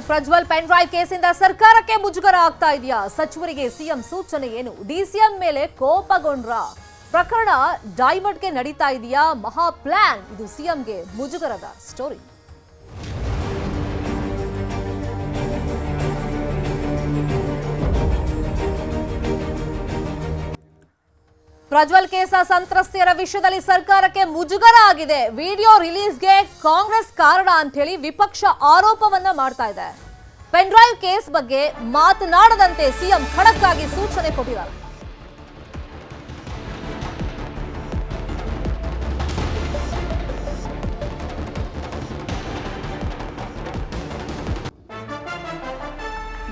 Prajwal pen drive ಕೇಸಿಂದ ಸರ್ಕಾರಕ್ಕೆ ಮುಜುಗರ ಆಗ್ತಾ ಇದೆಯಾ? ಸಚಿವರಿಗೆ ಸಿಎಂ ಸೂಚನೆ ಏನು? ಡಿಸಿಎಂ ಮೇಲೆ ಕೋಪಗೊಂಡ್ರ ಪ್ರಕರಣ ಡೈವರ್ಟ್ಗೆ ನಡೀತಾ ಇದೆಯಾ? ಮಹಾ ಪ್ಲಾನ್. ಇದು ಸಿಎಂಗೆ ಮುಜುಗರದ ಸ್ಟೋರಿ. ಪ್ರಜ್ವಲ್ ಕೇಸ ಸಂತ್ರಸ್ತೆಯರ ವಿಷಯದಲ್ಲಿ ಸರ್ಕಾರಕ್ಕೆ ಮುಜುಗರ ಆಗಿದೆ. ವಿಡಿಯೋ ರಿಲೀಸ್ಗೆ ಕಾಂಗ್ರೆಸ್ ಕಾರಣ ಅಂತ ಹೇಳಿ ವಿಪಕ್ಷ ಆರೋಪವನ್ನ ಮಾಡ್ತಾ ಇದೆ. ಪೆನ್ಡ್ರೈವ್ ಕೇಸ್ ಬಗ್ಗೆ ಮಾತನಾಡದಂತೆ ಸಿಎಂ ಖಡಕ್ ಆಗಿ ಸೂಚನೆ ಕೊಟ್ಟಿದ್ದಾರೆ.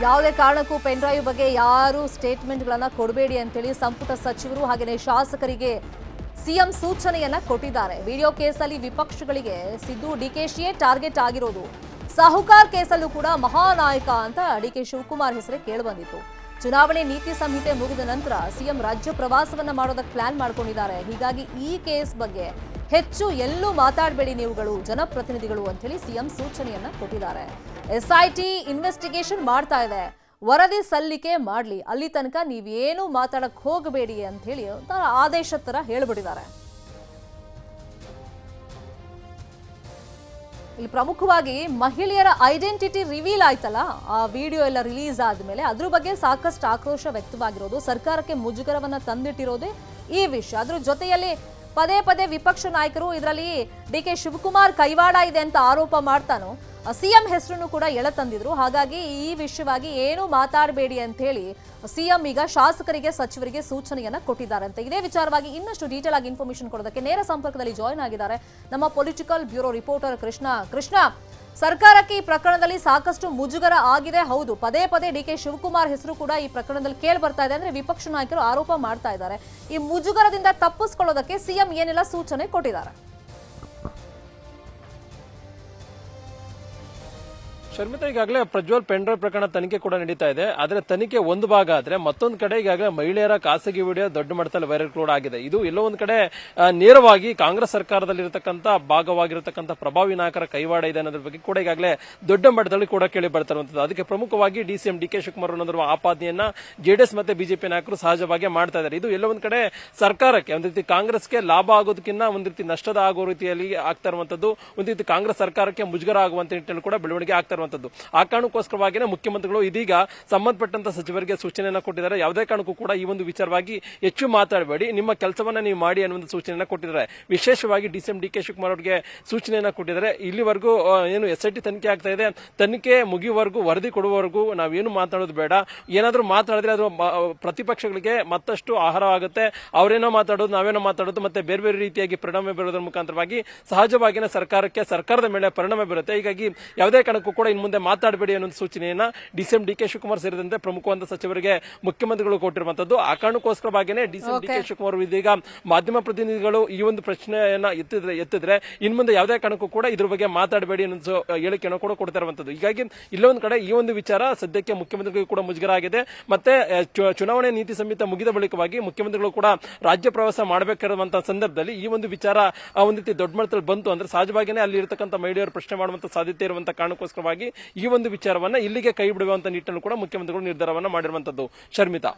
ಯಾವುದೇ ಕಾರಣಕ್ಕೂ ಪೆನ್ಡ್ರೈವ್ ಬಗ್ಗೆ ಯಾರು ಸ್ಟೇಟ್ಮೆಂಟ್ಗಳನ್ನು ಕೊಡಬೇಡಿ ಅಂತೇಳಿ ಸಂಪುಟ ಸಚಿವರು ಹಾಗೆಯೇ ಶಾಸಕರಿಗೆ ಸಿಎಂ ಸೂಚನೆಯನ್ನ ಕೊಟ್ಟಿದ್ದಾರೆ. ವಿಡಿಯೋ ಕೇಸಲ್ಲಿ ವಿಪಕ್ಷಗಳಿಗೆ ಸಿದ್ದು ಡಿಕೆಶಿಯೇ ಟಾರ್ಗೆಟ್ ಆಗಿರೋದು. ಸಾಹುಕಾರ್ ಕೇಸಲ್ಲೂ ಕೂಡ ಮಹಾನಾಯಕ ಅಂತ ಡಿಕೆ ಶಿವಕುಮಾರ್ ಹೆಸರೇ ಕೇಳಿಬಂದಿತ್ತು. ಚುನಾವಣೆ ನೀತಿ ಸಂಹಿತೆ ಮುಗಿದ ನಂತರ ಸಿಎಂ ರಾಜ್ಯ ಪ್ರವಾಸವನ್ನ ಮಾಡೋದಕ್ಕೆ ಪ್ಲಾನ್ ಮಾಡ್ಕೊಂಡಿದ್ದಾರೆ. ಹೀಗಾಗಿ ಈ ಕೇಸ್ ಬಗ್ಗೆ ಹೆಚ್ಚು ಎಲ್ಲೂ ಮಾತಾಡಬೇಡಿ ನೀವುಗಳು, ಜನಪ್ರತಿನಿಧಿಗಳು ಅಂತೇಳಿ ಸಿಎಂ ಸೂಚನೆಯನ್ನ ಕೊಟ್ಟಿದ್ದಾರೆ. ಎಸ್ಐಟಿ ಇನ್ವೆಸ್ಟಿಗೇಷನ್ ಮಾಡ್ತಾ ಇದೆ. ವರದಿ ಸಲ್ಲಿಕೆ ಮಾಡಲಿ. ಅಲ್ಲಿ ತನಕ ನೀವೇನು ಮಾತಾಡಕ್ಕೆ ಹೋಗಬೇಡಿ ಅಂತ ಹೇಳಿ ಒಂಥರ ಆದೇಶ ತರ ಹೇಳ್ಬಿಟ್ಟಿದ್ದಾರೆ. ಇಲ್ಲಿ ಪ್ರಮುಖವಾಗಿ ಮಹಿಳೆಯರ ಐಡೆಂಟಿಟಿ ರಿವೀಲ್ ಆಯ್ತಲ್ಲ? ಆ ವಿಡಿಯೋ ಎಲ್ಲ ರಿಲೀಸ್ ಆದ್ಮೇಲೆ ಅದ್ರ ಬಗ್ಗೆ ಸಾಕಷ್ಟು ಆಕ್ರೋಶ ವ್ಯಕ್ತವಾಗಿರೋದು, ಸರ್ಕಾರಕ್ಕೆ ಮುಜುಗರವನ್ನ ತಂದಿಟ್ಟಿರೋದೇ ಈ ವಿಷಯ. ಅದ್ರ ಜೊತೆಯಲ್ಲಿ ಪದೇ ಪದೇ ವಿಪಕ್ಷ ನಾಯಕರು ಇದರಲ್ಲಿ ಡಿ ಕೆ ಶಿವಕುಮಾರ್ ಕೈವಾಡ ಇದೆ ಅಂತ ಆರೋಪ ಮಾಡ್ತಾನೋ ಸಿಎಂ ಹೆಸರನ್ನು ಕೂಡ ಎಳತಂದಿದ್ರು. ಹಾಗಾಗಿ ಈ ವಿಷಯವಾಗಿ ಏನು ಮಾತಾಡಬೇಡಿ ಅಂತ ಹೇಳಿ ಸಿಎಂ ಈಗ ಶಾಸಕರಿಗೆ, ಸಚಿವರಿಗೆ ಸೂಚನೆಯನ್ನ ಕೊಟ್ಟಿದ್ದಾರೆ ಅಂತ ಇದೇ ವಿಚಾರವಾಗಿ ಇನ್ನಷ್ಟು ಡೀಟೇಲ್ ಆಗಿ ಇನ್ಫಾರ್ಮೇಶನ್ ಕೊಡೋದಕ್ಕೆ ನೇರ ಸಂಪರ್ಕದಲ್ಲಿ ಜಾಯ್ನ್ ಆಗಿದ್ದಾರೆ ನಮ್ಮ political bureau reporter Krishna. Krishna, ಸರ್ಕಾರಕ್ಕೆ ಈ ಪ್ರಕರಣದಲ್ಲಿ ಸಾಕಷ್ಟು ಮುಜುಗರ ಆಗಿದೆ. ಹೌದು, ಪದೇ ಪದೇ ಡಿ ಕೆ ಶಿವಕುಮಾರ್ ಹೆಸರು ಕೂಡ ಈ ಪ್ರಕರಣದಲ್ಲಿ ಕೇಳಿ ಬರ್ತಾ ಇದೆ ಅಂದ್ರೆ ವಿಪಕ್ಷ ನಾಯಕರು ಆರೋಪ ಮಾಡ್ತಾ ಇದ್ದಾರೆ. ಈ ಮುಜುಗರದಿಂದ ತಪ್ಪಿಸ್ಕೊಳ್ಳೋದಕ್ಕೆ ಸಿಎಂ ಏನೆಲ್ಲ ಸೂಚನೆ ಕೊಟ್ಟಿದ್ದಾರೆ? ಶರ್ಮಿತಾ ಈಗಾಗಲೇ ಪ್ರಜ್ವಲ್ ಪೆಂಡ್ರೈವ್ ಪ್ರಕರಣ ತನಿಖೆ ಕೂಡ ನಡೀತಾ ಇದೆ. ಆದ್ರೆ ತನಿಖೆ ಒಂದು ಭಾಗ ಆದ್ರೆ ಮತ್ತೊಂದು ಕಡೆ ಈಗಾಗಲೇ ಮಹಿಳೆಯರ ಖಾಸಗಿ ವಿಡಿಯೋ ದೊಡ್ಡ ಮಟ್ಟದಲ್ಲಿ ವೈರಲ್ ಕೂಡ ಆಗಿದೆ. ಇದು ಎಲ್ಲೋ ಒಂದ್ ಕಡೆ ನೇರವಾಗಿ ಕಾಂಗ್ರೆಸ್ ಸರ್ಕಾರದಲ್ಲಿರತಕ್ಕಂತ ಭಾಗವಾಗಿರತಕ್ಕಂತ ಪ್ರಭಾವಿ ನಾಯಕರ ಕೈವಾಡ ಇದೆ ಅನ್ನೋದ್ರ ಬಗ್ಗೆ ಕೂಡ ಈಗಾಗಲೇ ದೊಡ್ಡ ಮಟ್ಟದಲ್ಲಿ ಕೂಡ ಕೇಳಿ ಬರ್ತಿರುವಂತದ್ದು. ಅದಕ್ಕೆ ಪ್ರಮುಖವಾಗಿ ಡಿಸಿಎಂ ಡಿ ಕೆ ಶಿವಕುಮಾರ್ ಅನ್ನೋದ್ರ ಆಪಾದನೆಯನ್ನ ಜೆಡಿಎಸ್ ಮತ್ತೆ ಬಿಜೆಪಿ ನಾಯಕರು ಸಹಜವಾಗಿ ಮಾಡ್ತಾ ಇದ್ದಾರೆ. ಇದು ಎಲ್ಲೋ ಒಂದ್ ಕಡೆ ಸರ್ಕಾರಕ್ಕೆ, ಒಂದ್ ರೀತಿ ಕಾಂಗ್ರೆಸ್ಗೆ ಲಾಭ ಆಗೋದಕ್ಕಿಂತ ಒಂದ್ ರೀತಿ ನಷ್ಟದ ಆಗೋ ರೀತಿಯಲ್ಲಿ ಆಗ್ತಾ ಇರುವಂತದ್ದು, ಒಂದ್ ರೀತಿ ಕಾಂಗ್ರೆಸ್ ಸರ್ಕಾರಕ್ಕೆ ಮುಜುಗರ ಆಗುವಂತ ನಿಟ್ಟಿನಲ್ಲಿ ಕೂಡ ಬೆಳವಣಿಗೆ ಆಗ್ತಾ ಆ ಕಾರಣಕ್ಕೋಸ್ಕರವಾಗಿಯೇ ಮುಖ್ಯಮಂತ್ರಿಗಳು ಇದೀಗ ಸಂಬಂಧಪಟ್ಟಂತ ಸಚಿವರಿಗೆ ಸೂಚನೆಯನ್ನ ಕೊಟ್ಟಿದ್ದಾರೆ. ಯಾವುದೇ ಕಾರಣಕ್ಕೂ ಕೂಡ ಈ ಒಂದು ವಿಚಾರವಾಗಿ ಹೆಚ್ಚು ಮಾತಾಡಬೇಡಿ. ನಿಮ್ಮ ಕೆಲಸವನ್ನ ನೀವು ಮಾಡಿ ಅನ್ನೋ ಒಂದು ಸೂಚನೆಯನ್ನ ಕೊಟ್ಟಿದ್ದಾರೆ. ವಿಶೇಷವಾಗಿ ಡಿಸಿಎಂ ಡಿ ಕೆ ಶಿವಕುಮಾರ್ ಅವರಿಗೆ ಸೂಚನೆಯನ್ನ ಕೊಟ್ಟಿದ್ದಾರೆ. ಇಲ್ಲಿವರೆಗೂ ಏನು ಎಸ್ ಐ ಟಿ ತನಿಖೆ ಆಗ್ತಾ ಇದೆ. ತನಿಖೆ ಮುಗಿಯುವವರೆಗೂ, ವರದಿ ಕೊಡುವವರೆಗೂ ನಾವೇನು ಮಾತಾಡೋದು ಬೇಡ. ಏನಾದರೂ ಮಾತಾಡಿದ್ರೆ ಅದು ಪ್ರತಿಪಕ್ಷಗಳಿಗೆ ಮತ್ತಷ್ಟು ಆಹಾರವಾಗುತ್ತೆ. ಅವರೇನೋ ಮಾತಾಡೋದು, ನಾವೇನೋ ಮಾತಾಡೋದು, ಮತ್ತೆ ಬೇರೆ ಬೇರೆ ರೀತಿಯಾಗಿ ಪರಿಣಾಮ ಬೀರೋದ್ರ ಮುಖಾಂತರವಾಗಿ ಸಹಜವಾಗಿನ ಸರ್ಕಾರಕ್ಕೆ, ಸರ್ಕಾರದ ಮೇಲೆ ಪರಿಣಾಮ ಬೀರುತ್ತೆ. ಹೀಗಾಗಿ ಯಾವುದೇ ಕಾರಣಕ್ಕೂ ಕೂಡ ಇನ್ನು ಮುಂದೆ ಮಾತಾಡಬೇಡಿ ಅನ್ನೋ ಒಂದು ಸೂಚನೆಯನ್ನ ಡಿಸಿಎಂ ಡಿ ಕೆ ಶಿವಕುಮಾರ್ ಸೇರಿದಂತೆ ಪ್ರಮುಖವಾದ ಸಚಿವರಿಗೆ ಮುಖ್ಯಮಂತ್ರಿಗಳು ಕೊಟ್ಟಿರುವಂತದ್ದು. ಆ ಕಾರಣಕ್ಕೋಸ್ಕರವಾಗಿಯೇ ಡಿಸಿಎಂ ಡಿ ಕೆ ಶಿವಕುಮಾರ್ ಇದೀಗ ಮಾಧ್ಯಮ ಪ್ರತಿನಿಧಿಗಳು ಈ ಒಂದು ಪ್ರಶ್ನೆಯನ್ನ ಎತ್ತಿದ್ರೆ ಎತ್ತಿದ್ರೆ ಇನ್ನು ಮುಂದೆ ಯಾವುದೇ ಕಾರಣಕ್ಕೂ ಕೂಡ ಇದ್ರ ಬಗ್ಗೆ ಮಾತಾಡಬೇಡಿ ಅನ್ನೋ ಹೇಳಿಕೆಯನ್ನು ಕೂಡ ಕೊಡ್ತಾ ಇರುವಂತದ್ದು ಹೀಗಾಗಿ ಇಲ್ಲೊಂದು ಕಡೆ ಈ ಒಂದು ವಿಚಾರ ಸದ್ಯಕ್ಕೆ ಮುಖ್ಯಮಂತ್ರಿಗಳು ಕೂಡ ಮುಜುಗರ ಆಗಿದೆ ಮತ್ತೆ ಚುನಾವಣೆ ನೀತಿ ಸಂಹಿತೆ ಮುಗಿದ ಬಳಿಕವಾಗಿ ಮುಖ್ಯಮಂತ್ರಿಗಳು ಕೂಡ ರಾಜ್ಯ ಪ್ರವಾಸ ಮಾಡಬೇಕಿರುವಂತಹ ಸಂದರ್ಭದಲ್ಲಿ ಈ ಒಂದು ವಿಚಾರ ಒಂದು ರೀತಿ ದೊಡ್ಡ ಮಟ್ಟದಲ್ಲಿ ಬಂತು ಅಂದ್ರೆ ಸಹಜವಾಗಿಯೇ ಅಲ್ಲಿ ಇರತಕ್ಕಂಥ ಮಹಿಳೆಯರು ಪ್ರಶ್ನೆ ಮಾಡುವಂತ ಸಾಧ್ಯತೆ ಇರುವಂತಹ ಕಾರಣಕ್ಕೋಸ್ಕರವಾಗಿ ಈ ಒಂದು ವಿಚಾರವನ್ನ ಇಲ್ಲಿಗೆ ಕೈ ಬಿಡುವಂತ ನಿಟ್ಟಿನಲ್ಲಿ ಕೂಡ ಮುಖ್ಯಮಂತ್ರಿಗಳು ನಿರ್ಧಾರವನ್ನ ಮಾಡಿರುವಂತದ್ದು. ಶರ್ಮಿತಾ.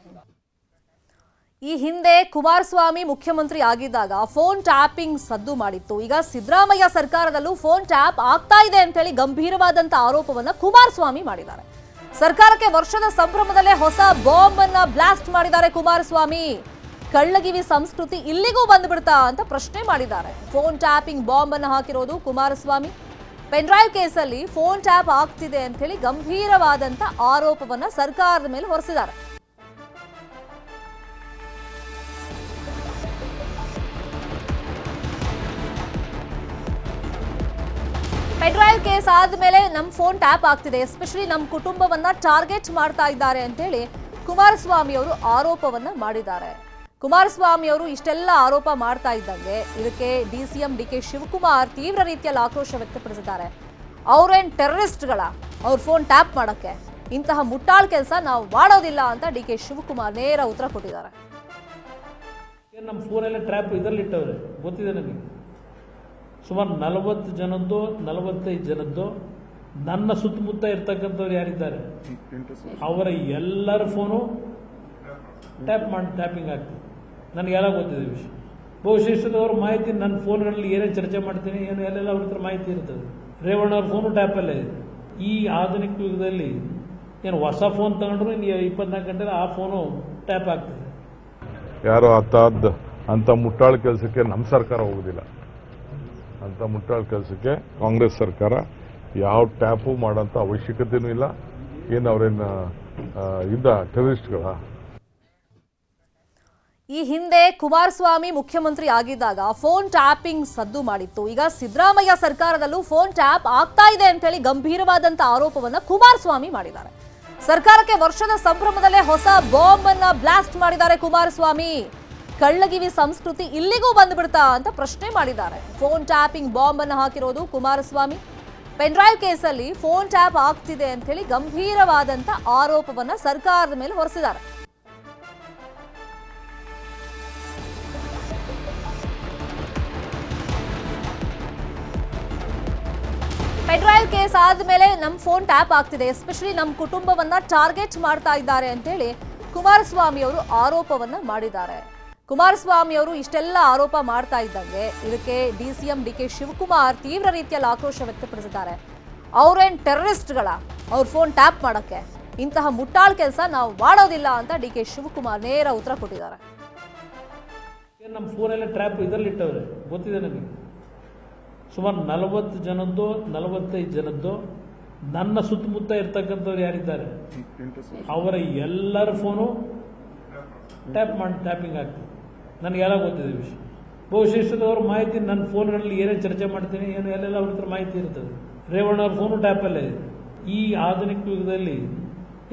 ಈ ಹಿಂದೆ ಕುಮಾರಸ್ವಾಮಿ ಮುಖ್ಯಮಂತ್ರಿ ಆಗಿದ್ದಾಗ ಫೋನ್ ಟ್ಯಾಪಿಂಗ್ ಸದ್ದು ಮಾಡಿತ್ತು. ಈಗ ಸಿದ್ದರಾಮಯ್ಯ ಸರ್ಕಾರದಲ್ಲೂ ಫೋನ್ ಟ್ಯಾಪ್ ಆಗ್ತಾ ಇದೆ ಅಂತ ಹೇಳಿ ಗಂಭೀರವಾದಂತ ಆರೋಪವನ್ನ ಕುಮಾರಸ್ವಾಮಿ ಮಾಡಿದ್ದಾರೆ. ಸರ್ಕಾರಕ್ಕೆ ವರ್ಷದ ಸಂಭ್ರಮದಲ್ಲೇ ಹೊಸ ಬಾಂಬ್ ಅನ್ನ ಬ್ಲಾಸ್ಟ್ ಮಾಡಿದ್ದಾರೆ ಕುಮಾರಸ್ವಾಮಿ. ಕಳ್ಳಗಿವಿ ಸಂಸ್ಕೃತಿ ಇಲ್ಲಿಗೂ ಬಂದ್ಬಿಡ್ತಾ ಅಂತ ಪ್ರಶ್ನೆ ಮಾಡಿದ್ದಾರೆ. ಫೋನ್ ಟ್ಯಾಪಿಂಗ್ ಬಾಂಬ್ ಅನ್ನ ಹಾಕಿರೋದು ಕುಮಾರಸ್ವಾಮಿ. ಪೆನ್ಡ್ರೈವ್ ಕೇಸಲ್ಲಿ ಫೋನ್ ಟ್ಯಾಪ್ ಆಗ್ತಿದೆ ಅಂತ ಹೇಳಿ ಗಂಭೀರವಾದಂತ ಆರೋಪವನ್ನ ಸರ್ಕಾರದ ಮೇಲೆ ಹೊರಿಸಿದ್ದಾರೆ. ಪೆಡ್ರೈವ್ ಕೇಸ್ ಆದ್ಮೇಲೆ ನಮ್ಮ ಫೋನ್ ಟ್ಯಾಪ್ ಆಗ್ತಿದೆ, ಎಸ್ಪೆಷಲಿ ನಮ್ಮ ಕುಟುಂಬವನ್ನ ಟಾರ್ಗೆಟ್ ಮಾಡ್ತಾ ಇದ್ದಾರೆ ಅಂತ ಹೇಳಿ ಕುಮಾರಸ್ವಾಮಿ ಅವರು ಆರೋಪವನ್ನ ಮಾಡಿದ್ದಾರೆ. ಕುಮಾರಸ್ವಾಮಿ ಅವರು ಇಷ್ಟೆಲ್ಲ ಆರೋಪ ಮಾಡ್ತಾ ಇದ್ದಂಗೆ ಇದಕ್ಕೆ D C M D K Shivakumar ತೀವ್ರ ರೀತಿಯಲ್ಲಿ ಆಕ್ರೋಶ ವ್ಯಕ್ತಪಡಿಸಿದ್ದಾರೆ. ಅವ್ರೇನ್ ಟೆರರಿಸ್ಟ್ಗಳ ಅವ್ರ ಫೋನ್ ಟ್ಯಾಪ್ ಮಾಡಕ್ಕೆ ಇಂತಹ ಮುಟ್ಟಾಳ್ ಕೆಲಸ ನಾವು ಮಾಡೋದಿಲ್ಲ ಅಂತ ಡಿ ಕೆ ಶಿವಕುಮಾರ್ ನೇರ ಉತ್ತರ ಕೊಟ್ಟಿದ್ದಾರೆ. ಏನ್ ನಮ್ಮ ಫೋನೆಲ್ಲ ಟ್ರ್ಯಾಪ್ ಇದರಲ್ಲಿ ಇಟ್ಟವ್ರೆ ಗೊತ್ತಿದೆ ನನಗೆ ಸುಮಾರು ನಲವತ್ತು ಜನದ್ದು ನಲವತ್ತೈದು ಜನದ್ದು ನನ್ನ ಸುತ್ತಮುತ್ತ ಇರ್ತಕ್ಕಂಥವ್ರು ಯಾರಿದ್ದಾರೆ? ಅವರ ಎಲ್ಲರ ಫೋನು ಟ್ಯಾಪ್ ಮಾಡಿ ಟ್ಯಾಪಿಂಗ್ ಆಗ್ತದೆ. ನನಗೆಲ್ಲ ಗೊತ್ತಿದೆ ವಿಷಯ? ಬಹುಶಿಷ್ಟದವ್ರ ಮಾಹಿತಿ ನನ್ನ ಫೋನ್ಗಳಲ್ಲಿ ಏನೇನು ಚರ್ಚೆ ಮಾಡ್ತೀನಿ, ಏನು, ಎಲ್ಲೆಲ್ಲ ಅವ್ರ ಹತ್ರ ಮಾಹಿತಿ ಇರ್ತದೆ. ರೇವಣ್ಣ ಅವ್ರ ಫೋನು ಟ್ಯಾಪಲ್ಲೇ ಇದೆ. ಈ ಆಧುನಿಕ ಯುಗದಲ್ಲಿ ಏನು ಹೊಸ ಫೋನ್ ತಗೊಂಡ್ರು ಇನ್ನು ಇಪ್ಪತ್ನಾಲ್ಕು ಗಂಟೆ ಆ ಫೋನು ಟ್ಯಾಪ್ ಆಗ್ತದೆ. ಯಾರೋ ಅತ್ತಾದ ಅಂತ ಮುಟ್ಟಾಳ ಕೆಲಸಕ್ಕೆ ನಮ್ಮ ಸರ್ಕಾರ ಹೋಗುದಿಲ್ಲ. ಅಂತ ಮುಟ್ಟಾಳ ಕೆಲಸಕ್ಕೆ ಕಾಂಗ್ರೆಸ್ ಸರ್ಕಾರ ಯಾವ ಟ್ಯಾಪು ಮಾಡೋಂಥ ಅವಶ್ಯಕತೆನೂ ಇಲ್ಲ. ಏನು ಅವರೇನು ಇದ್ದ ಟೆರರಿಸ್ಟ್ಗಳ ಈ ಹಿಂದೆ ಕುಮಾರಸ್ವಾಮಿ ಮುಖ್ಯಮಂತ್ರಿ ಆಗಿದ್ದಾಗ ಫೋನ್ ಟ್ಯಾಪಿಂಗ್ ಸದ್ದು ಮಾಡಿತ್ತು. ಈಗ ಸಿದ್ದರಾಮಯ್ಯ ಸರ್ಕಾರದಲ್ಲೂ ಫೋನ್ ಟ್ಯಾಪ್ ಆಗ್ತಾ ಇದೆ ಅಂತೇಳಿ ಗಂಭೀರವಾದಂತ ಆರೋಪವನ್ನ ಕುಮಾರಸ್ವಾಮಿ ಮಾಡಿದ್ದಾರೆ. ಸರ್ಕಾರಕ್ಕೆ ವರ್ಷದ ಸಂಭ್ರಮದಲ್ಲೇ ಹೊಸ ಬಾಂಬ್ ಅನ್ನ ಬ್ಲಾಸ್ಟ್ ಮಾಡಿದ್ದಾರೆ ಕುಮಾರಸ್ವಾಮಿ. ಕಳ್ಳಗಿವಿ ಸಂಸ್ಕೃತಿ ಇಲ್ಲಿಗೂ ಬಂದ್ಬಿಡ್ತಾ ಅಂತ ಪ್ರಶ್ನೆ ಮಾಡಿದ್ದಾರೆ. ಫೋನ್ ಟ್ಯಾಪಿಂಗ್ ಬಾಂಬ್ ಅನ್ನ ಹಾಕಿರೋದು ಕುಮಾರಸ್ವಾಮಿ. ಪೆನ್ಡ್ರೈವ್ ಕೇಸಲ್ಲಿ ಫೋನ್ ಟ್ಯಾಪ್ ಆಗ್ತಿದೆ ಅಂತೇಳಿ ಗಂಭೀರವಾದಂತ ಆರೋಪವನ್ನ ಸರ್ಕಾರದ ಮೇಲೆ ಹೊರಿಸಿದ್ದಾರೆ. ಪೆನ್ಡ್ರೈವ್ ಕೇಸ್ ಆದ್ಮೇಲೆ ನಮ್ಮ ಫೋನ್ ಟ್ಯಾಪ್ ಆಗ್ತಿದೆ. ಎಸ್ಪೆಷಲಿ ನಮ್ಮ ಕುಟುಂಬವನ್ನ ಟಾರ್ಗೆಟ್ ಮಾಡ್ತಾ ಇದ್ದಾರೆ ಅಂತೇಳಿ ಕುಮಾರಸ್ವಾಮಿ ಅವರು ಆರೋಪವನ್ನ ಮಾಡಿದ್ದಾರೆ. ಕುಮಾರಸ್ವಾಮಿ ಅವರು ಇಷ್ಟೆಲ್ಲ ಆರೋಪ ಮಾಡ್ತಾ ಇದ್ದಂಗೆ ಇದಕ್ಕೆ D C M D K Shivakumar ತೀವ್ರ ರೀತಿಯಲ್ಲಿ ಆಕ್ರೋಶ ವ್ಯಕ್ತಪಡಿಸಿದ್ದಾರೆ. ಅವ್ರೇನ್ ಟೆರರಿಸ್ಟ್ಗಳ ಅವ್ರ ಫೋನ್ ಟ್ಯಾಪ್ ಮಾಡಕ್ಕೆ? ಇಂತಹ ಮುಟ್ಟಾಳ್ ಕೆಲಸ ನಾವು ಮಾಡೋದಿಲ್ಲ ಅಂತ ಡಿ ಕೆ ಶಿವಕುಮಾರ್ ನೇರ ಉತ್ತರ ಕೊಟ್ಟಿದ್ದಾರೆ. ನಮ್ಮ ಟ್ರ್ಯಾಪ್ ಇದರಲ್ಲಿ ಇಟ್ಟವ್ರೆ. ಗೊತ್ತಿದೆ ನನಗೆ ಸುಮಾರು ನಲವತ್ತು ಜನದ್ದು, ನಲವತ್ತೈದು ಜನದ್ದು, ನನ್ನ ಸುತ್ತಮುತ್ತ ಇರ್ತಕ್ಕಂಥವ್ರು ಯಾರಿದ್ದಾರೆ? ಅವರ ಎಲ್ಲರ ಫೋನು ಟ್ಯಾಪ್ ಮಾಡಿ ಟ್ಯಾಪಿಂಗ್ ಆಗ್ತದೆ. ನನಗೆಲ್ಲ ಗೊತ್ತಿದೆ ವಿಷಯ. ಬಹುಶಿಷ್ಟದವ್ರ ಮಾಹಿತಿ ನನ್ನ ಫೋನ್ಗಳಲ್ಲಿ ಏನೇ ಚರ್ಚೆ ಮಾಡ್ತೀನಿ, ಏನು, ಎಲ್ಲೆಲ್ಲ ಅವ್ರ ಹತ್ರ ಮಾಹಿತಿ ಇರ್ತದೆ. ರೇವಣ್ಣವ್ರ ಫೋನು ಟ್ಯಾಪಲ್ಲೇ ಇದೆ. ಈ ಆಧುನಿಕ ಯುಗದಲ್ಲಿ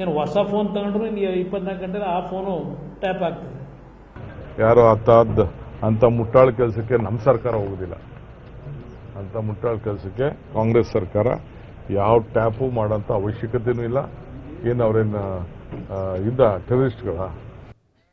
ಏನು ಹೊಸ ಫೋನ್ ತಗೊಂಡ್ರು ಇಪ್ಪತ್ನಾಲ್ಕು ಗಂಟೆ ಆ ಫೋನು ಟ್ಯಾಪ್ ಆಗ್ತದೆ. ಯಾರೋ ಅತ್ತಾದ ಅಂತ ಮುಟ್ಟಾಳ ಕೆಲಸಕ್ಕೆ ನಮ್ಮ ಸರ್ಕಾರ ಹೋಗುದಿಲ್ಲ. ಅಂತ ಮುಟ್ಟಾಳ ಕೆಲಸಕ್ಕೆ ಕಾಂಗ್ರೆಸ್ ಸರ್ಕಾರ ಯಾವ ಟ್ಯಾಪು ಮಾಡೋಂಥ ಅವಶ್ಯಕತೆಯೂ ಇಲ್ಲ. ಏನು ಅವರೇನು ಇದ್ದ ಟೆರರಿಸ್ಟ್ಗಳ?